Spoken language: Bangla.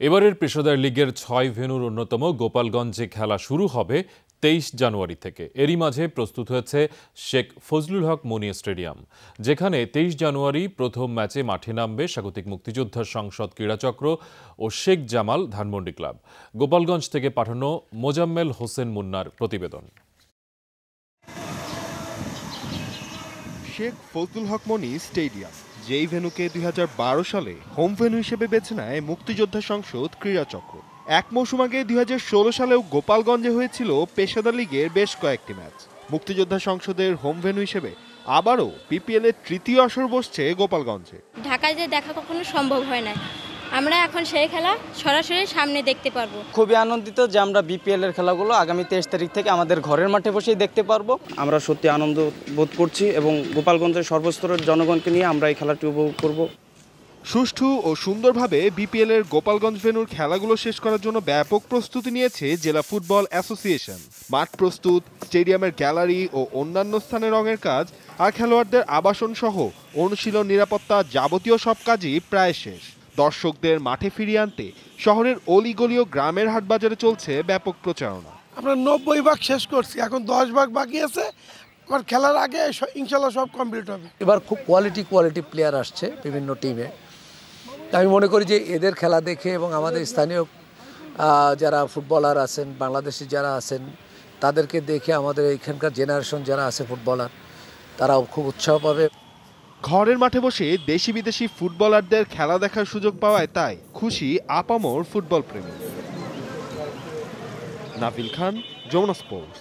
এবারের পেশাদার লিগের ছয় ভেনুর অন্যতম গোপালগঞ্জে খেলা শুরু হবে তেইশ জানুয়ারি থেকে। এরই মাঝে প্রস্তুত হয়েছে শেখ ফজলুল হক মনি স্টেডিয়াম, যেখানে তেইশ জানুয়ারি প্রথম ম্যাচে মাঠে নামবে স্বাগতিক মুক্তিযোদ্ধা সংসদ ক্রীড়াচক্র ও শেখ জামাল ধানমন্ডি ক্লাব। গোপালগঞ্জ থেকে পাঠানো মোজাম্মেল হোসেন মুন্নার প্রতিবেদন। শেখ ফজলুল হক মনি স্টেডিয়াম, যেই ভেনুকে দুই সালে হোম ভেনু হিসেবে বেছে নেয় মুক্তিযোদ্ধা সংসদ ক্রীড়াচক্র এক মৌসুম আগে দুই হাজার ষোলো সালেও গোপালগঞ্জে হয়েছিল পেশাদার লিগের বেশ কয়েকটি ম্যাচ। মুক্তিযোদ্ধা সংসদের হোম ভেনু হিসেবে আবারও বিপিএল এর তৃতীয় আসর বসছে গোপালগঞ্জে। ঢাকায় যে দেখা কখনো সম্ভব হয় না আমরা এখন সেই খেলা সরাসরি সামনে দেখতে পারব। খুবই আনন্দিত যে আমরা বিপিএল এর খেলাগুলো আগামী তেইশ তারিখ থেকে আমাদের ঘরের মাঠে বসেই দেখতে পারব। আমরা সত্যি আনন্দ বোধ করছি এবং গোপালগঞ্জের সর্বস্তরের জনগণকে নিয়ে আমরা এই খেলাটি উপভোগ করব। সুষ্ঠু ও সুন্দরভাবে বিপিএল এর গোপালগঞ্জ ভেনুর খেলাগুলো শেষ করার জন্য ব্যাপক প্রস্তুতি নিয়েছে জেলা ফুটবল অ্যাসোসিয়েশন। মাঠ প্রস্তুত স্টেডিয়ামের গ্যালারি ও অন্যান্য স্থানে রঙের কাজ আর খেলোয়াড়দের আবাসন সহ অনুশীলন নিরাপত্তা যাবতীয় সব কাজই প্রায় শেষ। দর্শকদের মাঠে ফিরিয়ে আনতে শহরের অলিগলি ও গ্রামের হাট বাজারে চলছে ব্যাপক প্রচারণা। আমরা নব্বই ভাগ শেষ করছি এখন দশ ভাগ বাকি আছে। আমার খেলার আগে ইনশাল্লাহ সব কমপ্লিট হবে। এবার খুব কোয়ালিটি কোয়ালিটি প্লেয়ার আসছে বিভিন্ন টিমে আমি মনে করি যে এদের খেলা দেখে এবং আমাদের স্থানীয় যারা ফুটবলার আছেন বাংলাদেশি যারা আছেন তাদেরকে দেখে আমাদের এখানকার জেনারেশন যারা আছে ফুটবলার তারাও খুব উৎসাহ পাবে। ঘরের মাঠে বসে দেশি বিদেশি ফুটবলারদের খেলা দেখার সুযোগ পাওয়ায় তাই খুশি আপামর ফুটবল প্রেমী। নাফিল খান, যমুনা স্পোর্টস।